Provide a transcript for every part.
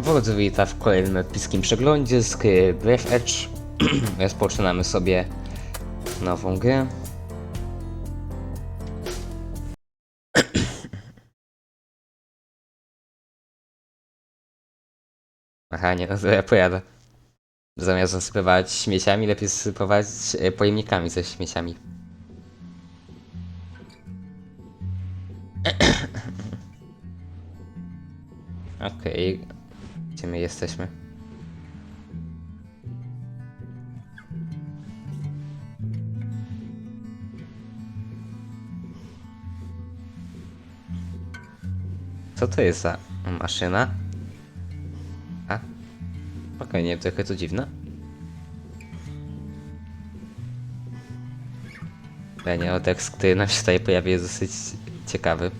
Wodz wita w kolejnym epickim przeglądzie z Breath Edge. Rozpoczynamy sobie nową grę. Aha, nie, to ja pojadę. Zamiast zasypywać śmieciami, lepiej zasypywać e, pojemnikami ze śmieciami. Okej, gdzie my jesteśmy? Co to jest za maszyna? A? Spokojnie, trochę to dziwne. Ale nie, o tekst, który nam się tutaj pojawia jest dosyć ciekawy.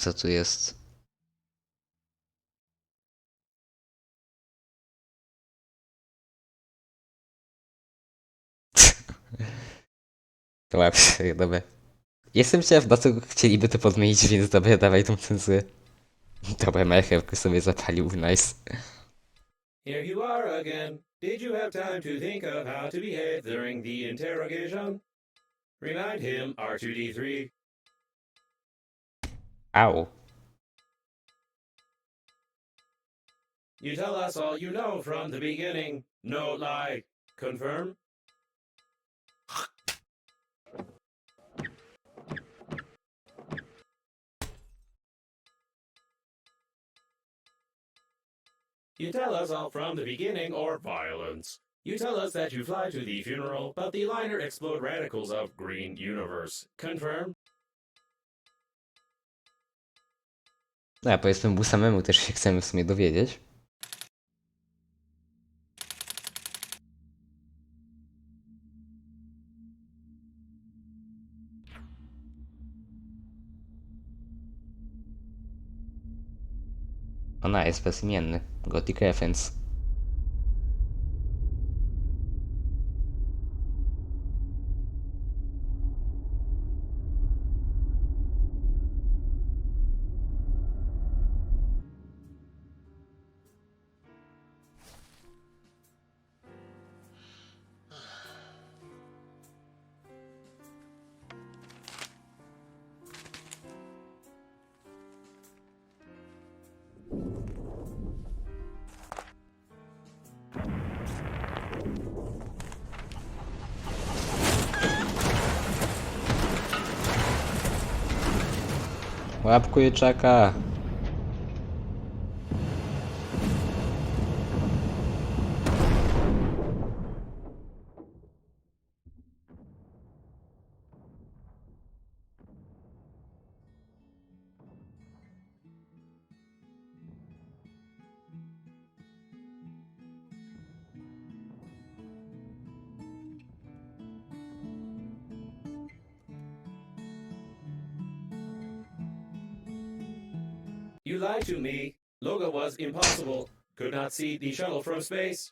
Co tu jest? To łapie, dobra. Jestem ciekaw, na co chcieliby to podmienić, więc dobra, dawaj tą cenzurę. Dobra, marchewkę sobie zapalił, nice. Here you are again. Did you have time to think of how to behave during the interrogation? Remind him, R2D3. Au. You tell us all you know from the beginning. No lie. Confirm? You tell us all from the beginning or violence. You tell us that you fly to the funeral, but the liner explode radicals of Green Universe. Confirm? No, a powiedzmy mu samemu też się chcemy w sumie dowiedzieć. Ona jest bezimienny. Gothic Reference. Łapku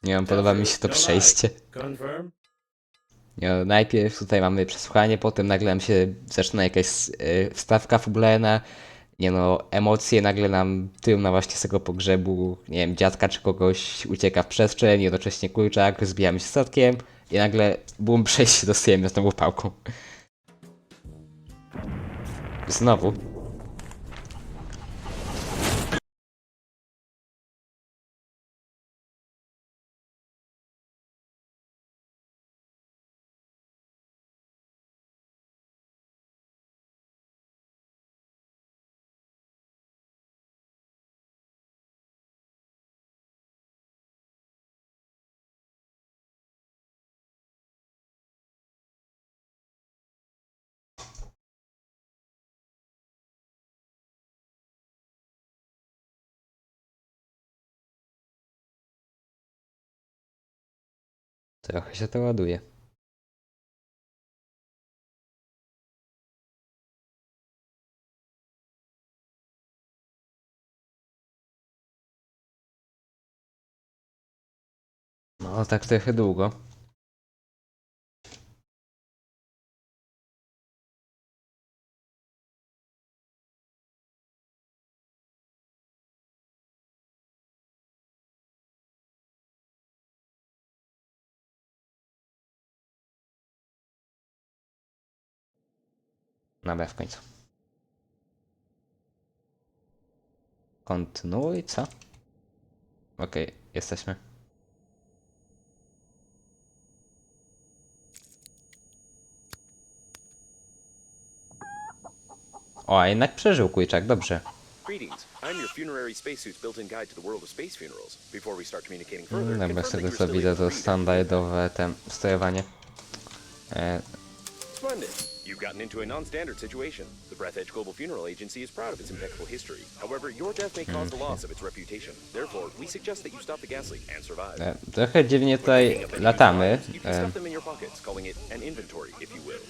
Nie wiem, podoba mi się to przejście. Confirm? Nie, no, najpierw tutaj mamy przesłuchanie, potem nagle nam się zaczyna jakaś y, wstawka fabularna. Nie no, emocje nagle nam tył na właśnie z tego pogrzebu, nie wiem, dziadka czy kogoś ucieka w przestrzeń, jednocześnie kurczak, zbijamy się statkiem i nagle bum, przejście dostajemy znowu pałką. Znowu. Trochę się to ładuje. No, tak trochę długo. Dobra, w końcu. Kontynuuj, co? Okej, jesteśmy. O, a jednak przeżył Kujczak, dobrze. Greetings. I'm your funerary spacesuit's built-in guide to the world of space funerals. Before we start communicating further, Dobra, confirm z tego co widzę to standardowe tem sterowanie. E. You've gotten into a non-standard situation. The Breath Edge Global Funeral Agency is proud of its impeccable history. However, your death may cause the loss of its reputation. Therefore, we suggest that you stop the gas leak and survive. e, trochę dziwnie tutaj latamy. You can E, stuff them in your pockets, calling it an inventory, if you will.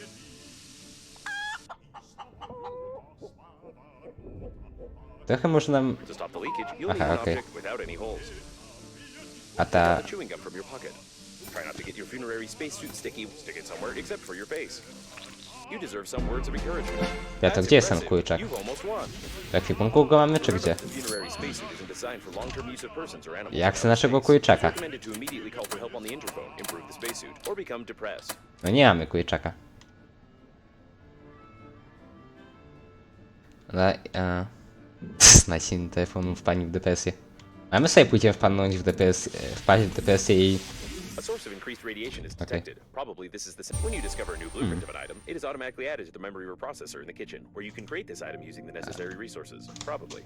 trochę można... To stop the leakage, you'll Aha, an okay. object without any holes. A ta... the chewing gum from your pocket. Try not to get your funerary spacesuit sticky. Stick it somewhere except for your face. Ja to gdzie jest ten won. W ekwipunku go mamy, czy gdzie? Jak chcę naszego depressed. No nie mamy Kujczaka. Ale... E, Nacień telefonu wpadnie w depresję. A my sobie pójdziemy wpadnąć w depresję, wpaść w depresję i... A source of increased radiation is Okay. detected. Probably this is the when you discover a new blueprint of an item, it is automatically added to the memory or processor in the kitchen, where you can create this item using the necessary resources. Probably.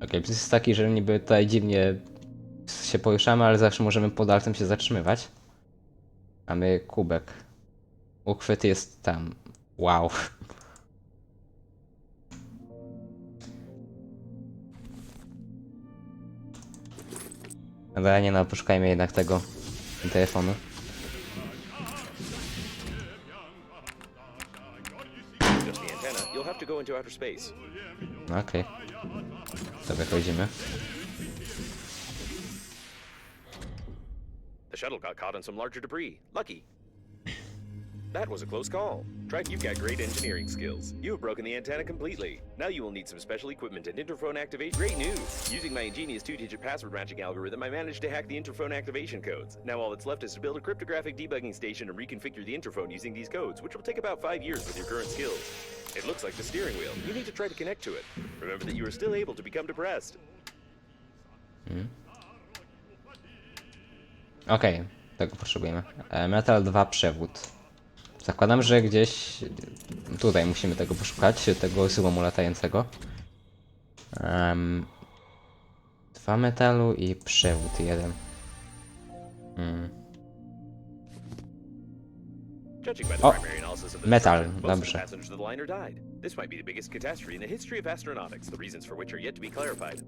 Okej, plus jest taki, że niby tutaj dziwnie się poruszamy, ale zawsze możemy pod altem się zatrzymywać. Mamy kubek. Uchwyt jest tam. Wow. Dobra, nie no, poszukajmy jednak tego telefonu. Okej. To wychodzimy. The shuttle got caught in some larger debris. Lucky. That was a close call. Trike, you've got great engineering skills. You have broken the antenna completely. Now you will need some special equipment and interphone activation. Great news! Using my ingenious two-digit password matching algorithm, I managed to hack the interphone activation codes. Now all that's left is to build a cryptographic debugging station and reconfigure the interphone using these codes, which will take about five years with your current skills. It looks like the steering wheel. You need to try to connect to it. Remember that you are still able to become depressed. Hmm? Okej, tego potrzebujemy. Metal 2 przewód. Zakładam, że gdzieś tutaj musimy tego poszukać, tego złomu latającego. Em, dwa metalu i przewód jeden. Mm. The O, metal, dobrze. are yet to.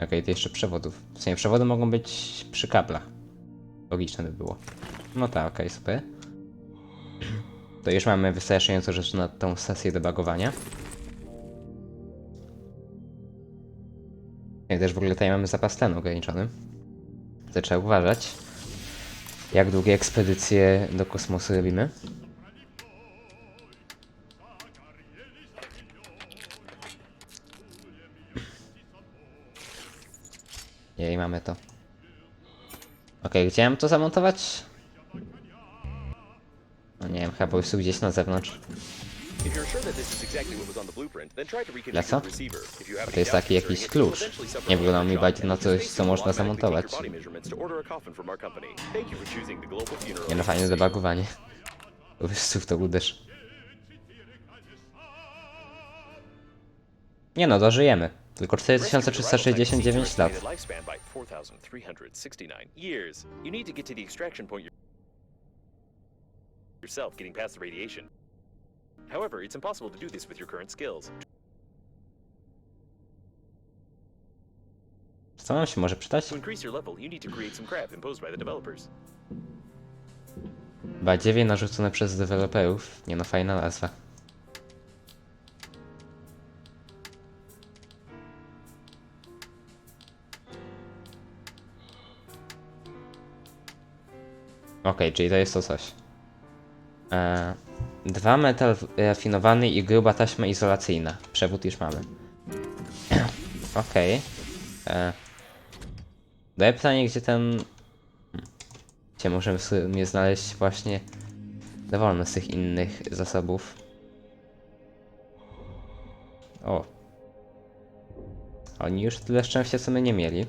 Okej, jeszcze przewodów. W sumie przewody mogą być przy kablach. Logiczne by było. No tak, okej, super. To już mamy wystarczająco rzeczy na tą sesję debugowania. I też w ogóle tutaj mamy zapas tlenu ograniczony. To trzeba uważać. Jak długie ekspedycje do kosmosu robimy. Jej, mamy to. Okej, gdzie mam to zamontować? No nie wiem, chyba po prostu gdzieś na zewnątrz. Then try to jest taki jakiś klucz. Nie wygląda mi bardziej na coś, co można zamontować. Nie no, fajne Agency. debugowanie. Po prostu w to uderz. Nie no, dożyjemy. Tylko 4369 lat. Estimated lifespan by 4,369 years. You need to get to the extraction point yourself, getting past the radiation. However, it's impossible to do this with your current skills. Co nam się może przydać? To increase your level, you need to create some crap imposed by the developers. Badziewie narzucone przez deweloperów. Nie no, fajna nazwa. Okej, czyli to jest to coś. E, dwa metal rafinowany i gruba taśma izolacyjna. Przewód już mamy. Okej. E, Daję pytanie, gdzie ten... Gdzie możemy sobie znaleźć właśnie Dowolny z tych innych zasobów. O. Oni już tyle szczęścia, co my nie mieli.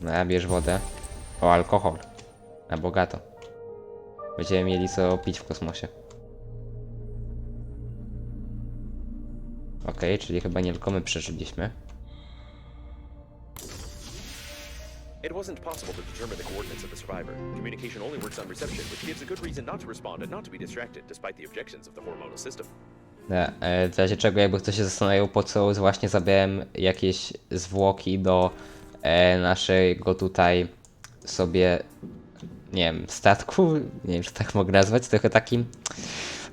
No, ja bierz wodę. O, alkohol. Na bogato. Będziemy mieli co pić w kosmosie. Okej, czyli chyba nie tylko my przeżyliśmy. It wasn't possible to determine the coordinates of the survivor. Communication only works on reception, which gives a good reason not to respond and not to be distracted, despite the objections of the hormonal system. E, e, W razie czego, jakby ktoś się zastanawiał, po co właśnie zabrałem jakieś zwłoki do e, naszego tutaj sobie, nie wiem, statku, nie wiem, czy tak mogę nazwać, trochę takim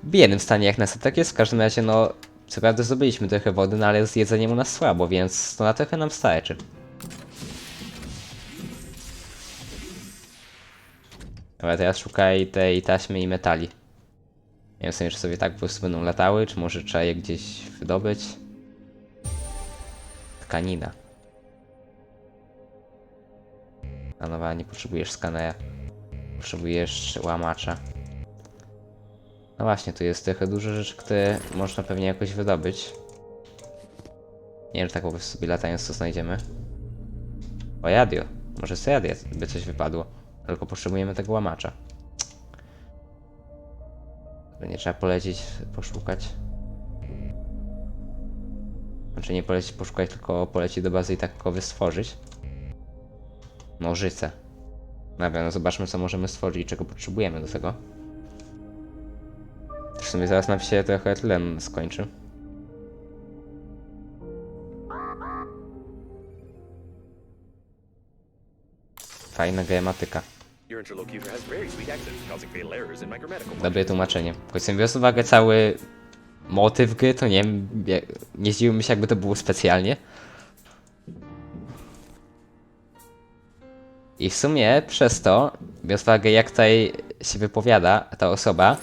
biednym stanie jak na statek jest. W każdym razie, no, co prawda zdobyliśmy trochę wody, no ale z jedzeniem u nas słabo, więc to na trochę nam starczy. Dobra, teraz szukaj tej taśmy i metali. Nie wiem sobie, czy sobie tak po prostu będą latały, czy może trzeba je gdzieś wydobyć. Tkanina. A nowa, nie potrzebujesz skanera. Potrzebujesz łamacza. No właśnie, tu jest trochę dużo rzeczy, które można pewnie jakoś wydobyć. Nie wiem, czy tak po prostu sobie latając to znajdziemy. O, radio. Może z radia by coś wypadło. Tylko potrzebujemy tego łamacza. Nie trzeba polecieć, poszukać. Znaczy nie polecieć poszukać, tylko polecieć do bazy i takowy stworzyć. Nożyce. Dobra, no zobaczmy co możemy stworzyć i czego potrzebujemy do tego. W sumie zaraz nam się trochę tlen skończy. Fajna gramatyka. Dobre tłumaczenie. Choć biorąc uwagę cały motyw gry, to nie wiem, nie, nie zdziwiłbym się jakby to było specjalnie. I w sumie przez to, biorąc uwagę jak tutaj się wypowiada ta osoba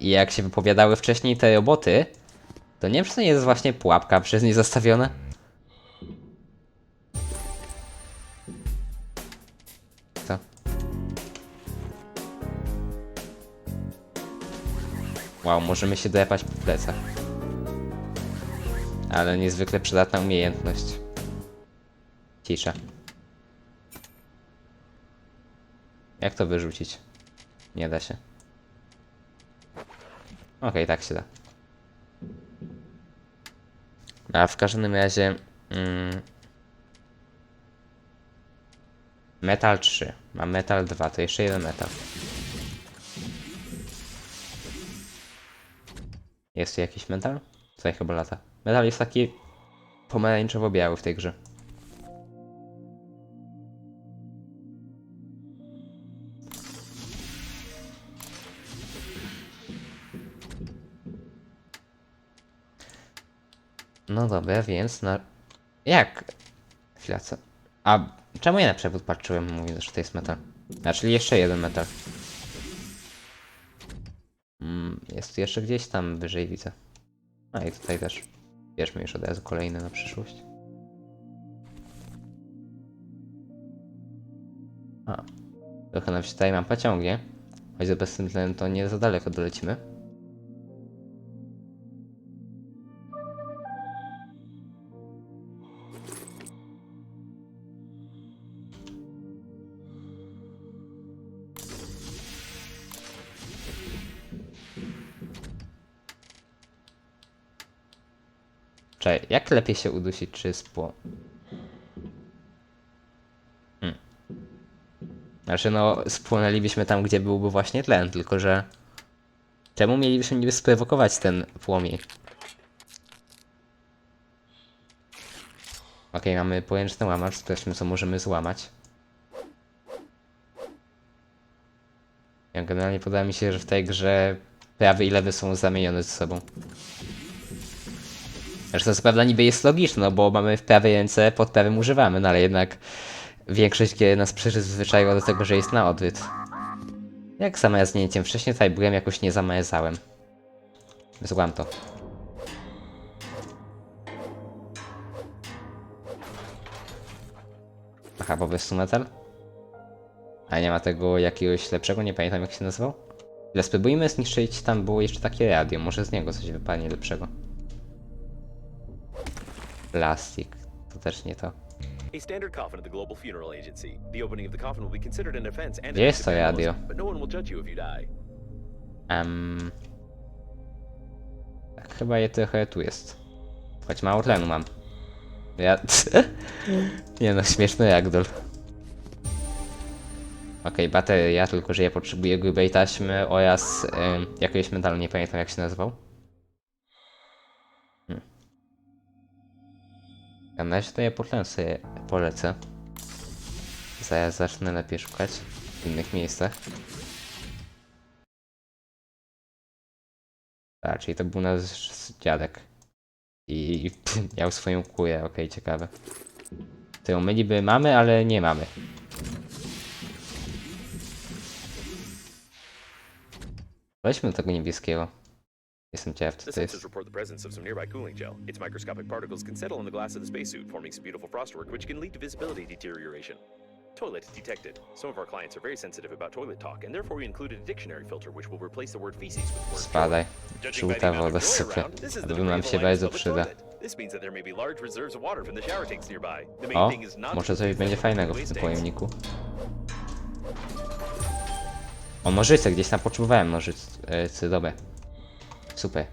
i jak się wypowiadały wcześniej te roboty, to nie wiem czy to nie jest właśnie pułapka przez nie zastawiona. Co? Wow, możemy się depać po plecach. Ale niezwykle przydatna umiejętność. Cisza. Jak to wyrzucić? Nie da się. Okej, tak się da. A w każdym razie... Mm, metal 3. Mam metal 2, to jeszcze jeden metal. Jest tu jakiś metal? Ja chyba lata? Metal jest taki pomarańczowo-biały w tej grze. No dobra, więc na... Jak? Chwila, co? A czemu ja na przewód patrzyłem, mówiąc, że to jest metal? A, czyli jeszcze jeden metal. Mm, jest tu jeszcze gdzieś tam wyżej widzę. A i tutaj też. Bierzmy już od razu kolejne na przyszłość. A. Trochę nam się tutaj mam pociągnie. Choć za bez tym tlenem to nie za daleko dolecimy. Jak lepiej się udusić, czy spło... Hmm. Znaczy no, spłonęlibyśmy tam, gdzie byłby właśnie tlen, tylko że... Czemu mielibyśmy niby sprowokować ten płomień? Okej, mamy pojęczny łamacz, sprawdźmy co możemy złamać. Ja generalnie podoba mi się, że w tej grze prawy i lewy są zamienione ze sobą. Zresztą to co prawda niby jest logiczne, no bo mamy w prawej ręce, pod prawym używamy, no ale jednak większość gier nas przyzwyczaiła do tego, że jest na odwrót. Jak zamarznięciem wcześniej tutaj byłem, jakoś nie zamarzałem. Złam to. Aha, po prostu metal? A nie ma tego jakiegoś lepszego, nie pamiętam jak się nazywał? Ale spróbujmy zniszczyć, tam było jeszcze takie radio, może z niego coś wypadnie lepszego. Plastik, to też nie to. A standard coffin of the Global Funeral Agency. The opening of the coffin will be considered an offense and Gdzie jest to radio? but no one will judge you if you die. Em, tak, chyba je trochę tu jest. Choć mało tlenu mam. Ja... nie no, śmieszny ragdoll. Okej, bateria, tylko że ja potrzebuję grubej taśmy oraz em, jakiegoś metalu, nie pamiętam jak się nazywał. Ja na razie to ja sobie polecę. Zaraz zacznę lepiej szukać w innych miejscach. Tak, czyli to był nasz dziadek. I miał swoją kurę, okej, ciekawe. Którą my niby mamy, ale nie mamy. Weźmy tego niebieskiego. Jestem ciekaw, co The to jest. report the presence of some nearby cooling gel. Its microscopic particles can settle on the glass of the spacesuit, forming some beautiful frostwork, which can lead to visibility deterioration. Toilet detected. Some of our clients are very sensitive about toilet talk, and therefore we included a dictionary filter which will replace the word feces with the word Spadaj. Żółta woda, super. to nam się bardzo przyda. O, może coś będzie fajnego w tym pojemniku. O, nożyce, gdzieś tam potrzebowałem nożycy, dobre. Super.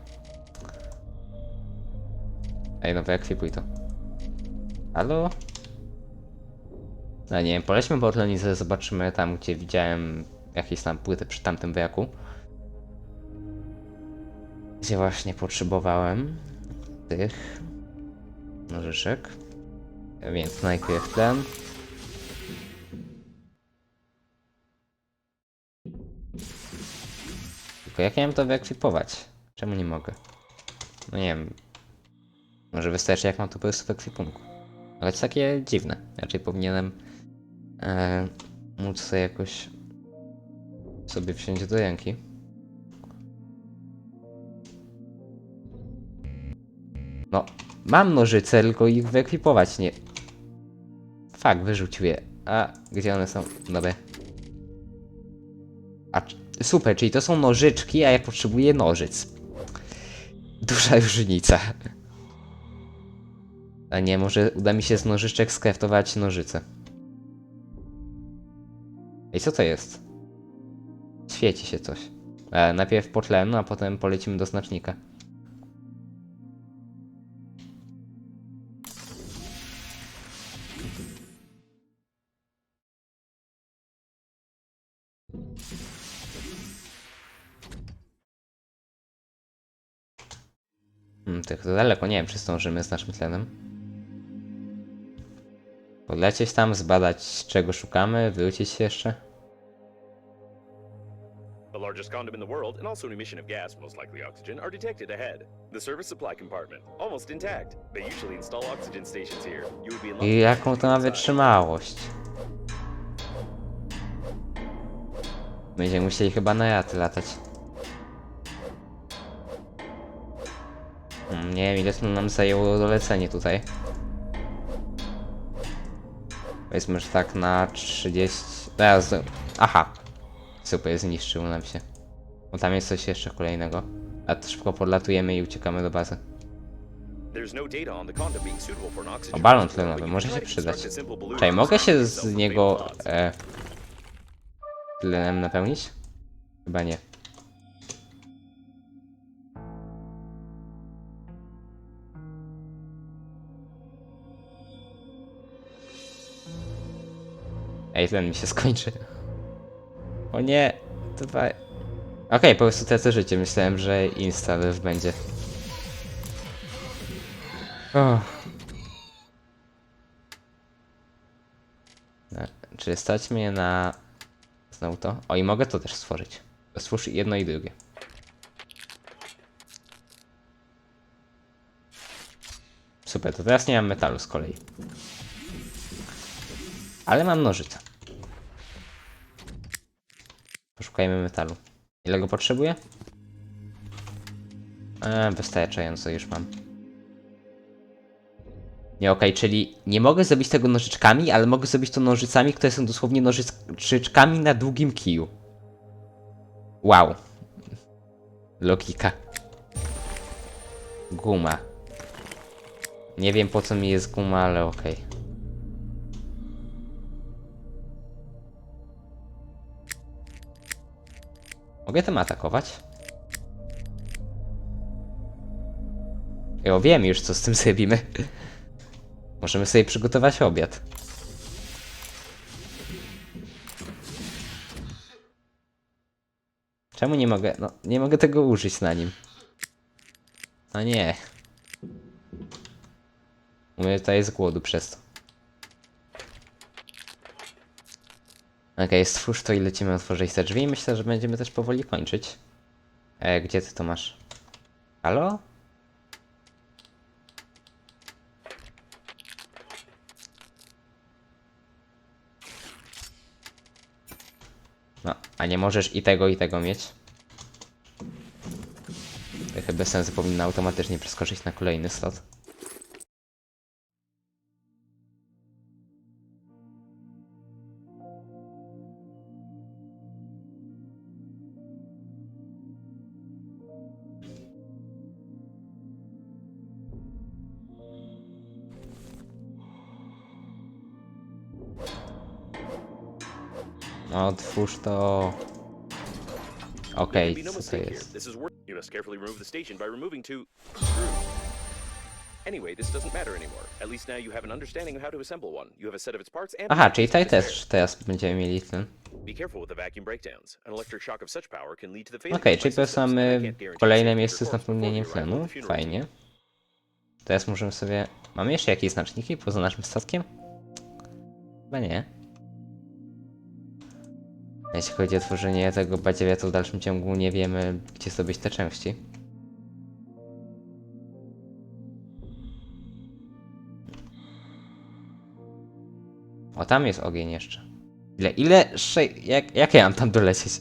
Ej, no wyekwipuj to. Halo? No nie wiem, polećmy po tlenicę, zobaczymy tam, gdzie widziałem jakieś tam płyty przy tamtym wraku. Gdzie właśnie potrzebowałem tych nożyczek. Więc najpierw ten. Tylko jak ja mam to wyekwipować? Czemu nie mogę? No nie wiem. Może wystarczy jak mam to po prostu w ekwipunku. Ale to takie dziwne. Raczej powinienem e, móc sobie jakoś sobie wziąć do ręki. No, mam nożyce, tylko ich wyekwipować nie. Fak, wyrzucił je. A, gdzie one są? Dobra. A, super, czyli to są nożyczki, a ja potrzebuję nożyc. Duża różnica. A nie, może uda mi się z nożyczek skraftować nożyce. Ej, co to jest? Świeci się coś. E, najpierw po tlenu, a potem polecimy do znacznika. Hmm, tylko to daleko, nie wiem, czy zdążymy z naszym tlenem. Podlecieć tam, zbadać czego szukamy, wrócić się jeszcze. The largest condom in the world, and also an emission of gas, most likely oxygen, are detected ahead. The service supply compartment, almost intact. They usually install oxygen stations here. You would be in luck I jaką to ma wytrzymałość. Będziemy musieli chyba na jaty latać. Nie wiem ile to nam zajęło dolecenie tutaj. Powiedzmy, że tak na 30... Teraz... Aha! Super, zniszczył nam się. Bo tam jest coś jeszcze kolejnego. A to szybko podlatujemy i uciekamy do bazy. There's no O, balon tlenowy, może się przydać. Czekaj, mogę się z niego e, tlenem napełnić? Chyba nie. Ej, tlen mi się skończy. O nie, dawaj. Okej, po prostu tracę życie. Myślałem, że insta będzie. Oh. Na- Czy stać mnie na... Znowu to? O, i mogę to też stworzyć. Stwórz jedno i drugie. Super, to teraz nie mam metalu z kolei. Ale mam nożyce. Poszukajmy metalu. Ile go potrzebuję? Eee, wystarczająco już mam. Nie, okej, czyli nie mogę zrobić tego nożyczkami, ale mogę zrobić to nożycami, które są dosłownie nożyczkami na długim kiju. Wow. Logika. Guma. Nie wiem po co mi jest guma, ale okej. Mogę tym atakować? Jo, wiem już co z tym zrobimy. Możemy sobie przygotować obiad. Czemu nie mogę? No, nie mogę tego użyć na nim. No nie. Mówię, tutaj z głodu przez to. Okej, stwórz to i lecimy otworzyć te drzwi. Myślę, że będziemy też powoli kończyć. E, gdzie ty to masz? Halo? No, a nie możesz i tego, i tego mieć? To chyba bez sensu powinno automatycznie przeskoczyć na kolejny slot. Otwórz to. Okej, no co to jest? This is work. You must carefully remove the station by removing two screws. Anyway, this doesn't matter anymore. At least now you have an understanding of how to assemble one. You have a set of its parts and Aha, czyli tutaj też teraz będziemy mieli ten. Be careful with the vacuum breakdowns. An electric shock of such power can lead to the fate Okej, czyli to mamy kolejne miejsce z napełnieniem tlenu. Fajnie. Teraz możemy sobie... Mamy jeszcze jakieś znaczniki poza naszym statkiem? Chyba nie. Jeśli chodzi o tworzenie tego badziewia, to w dalszym ciągu nie wiemy, gdzie zdobyć te części. O, tam jest ogień jeszcze. Ile, ile, sze... jak, jak ja mam tam dolecieć?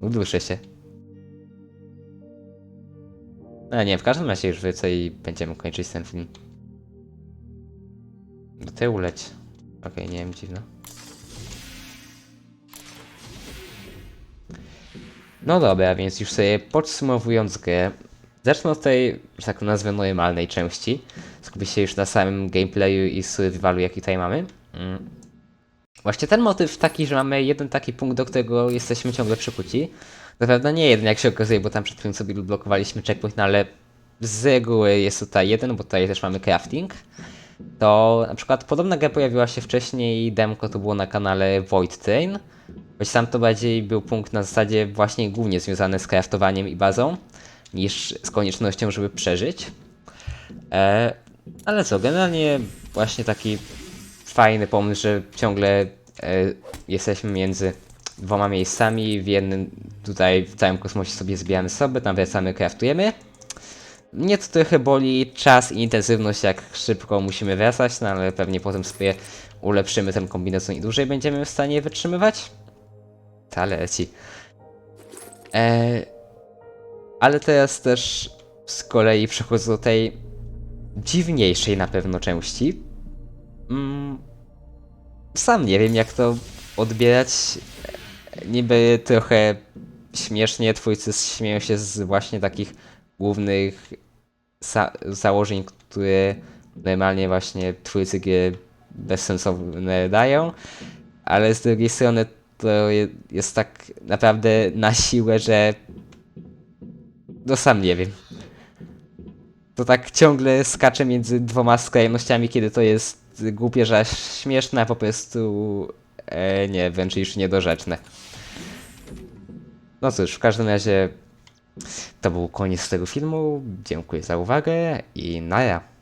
Uduszę się. No nie, w każdym razie już wrócę i będziemy kończyć ten film. Do tyłu leć. Okej, nie wiem, dziwne. No dobra, więc już sobie podsumowując grę, zacznę od tej, że tak to nazwę, normalnej części. Skupię się już na samym gameplayu i survivalu, jaki tutaj mamy. Mm. Właśnie ten motyw taki, że mamy jeden taki punkt, do którego jesteśmy ciągle przykuci. Zapewne nie jeden, jak się okazuje, bo tam przed chwilą sobie blokowaliśmy checkpoint, no ale z reguły jest tutaj jeden, bo tutaj też mamy crafting. To na przykład podobna gra pojawiła się wcześniej, demko to było na kanale Void Train. Choć sam to bardziej był punkt na zasadzie właśnie głównie związany z craftowaniem i bazą, niż z koniecznością, żeby przeżyć. E, ale co, generalnie właśnie taki fajny pomysł, że ciągle e, jesteśmy między dwoma miejscami, w jednym tutaj w całym kosmosie sobie zbijamy sobie, tam wracamy, craftujemy. Mnie to trochę boli czas i intensywność, jak szybko musimy wracać, no ale pewnie potem sobie ulepszymy ten kombinezon i dłużej będziemy w stanie wytrzymywać. Ale leci. E, ale teraz też z kolei przechodzę do tej dziwniejszej na pewno części. Mm, sam nie wiem jak to odbierać. Niby trochę śmiesznie twórcy śmieją się z właśnie takich głównych za założeń, które normalnie właśnie twórcy gry bezsensowne dają, ale z drugiej strony to je- jest tak naprawdę na siłę, że no sam nie wiem. To tak ciągle skacze między dwoma skrajnościami, kiedy to jest głupie, że śmieszne, a po prostu e, nie, wręcz już niedorzeczne. No cóż, w każdym razie to był koniec tego filmu. Dziękuję za uwagę i naja.